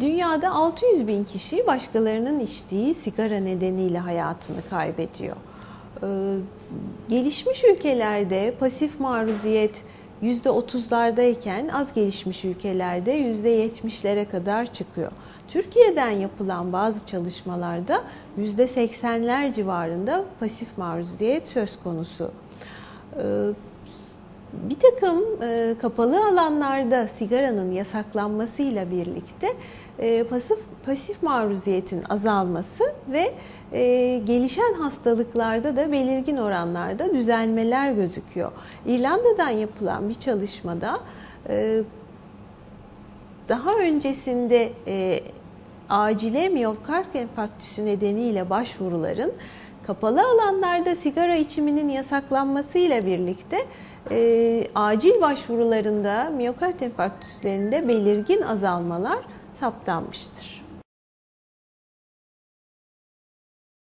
Dünyada 600 bin kişi başkalarının içtiği sigara nedeniyle hayatını kaybediyor. Ee, gelişmiş ülkelerde pasif maruziyet %30'lardayken az gelişmiş ülkelerde %70'lere kadar çıkıyor. Türkiye'den yapılan bazı çalışmalarda %80'ler civarında pasif maruziyet söz konusu. Ee, bir takım e, kapalı alanlarda sigaranın yasaklanmasıyla birlikte e, pasif, pasif maruziyetin azalması ve e, gelişen hastalıklarda da belirgin oranlarda düzelmeler gözüküyor. İrlanda'dan yapılan bir çalışmada e, daha öncesinde e, acile miyokard enfarktüsü nedeniyle başvuruların kapalı alanlarda sigara içiminin yasaklanmasıyla birlikte e, acil başvurularında miyokard enfarktüslerinde belirgin azalmalar saptanmıştır.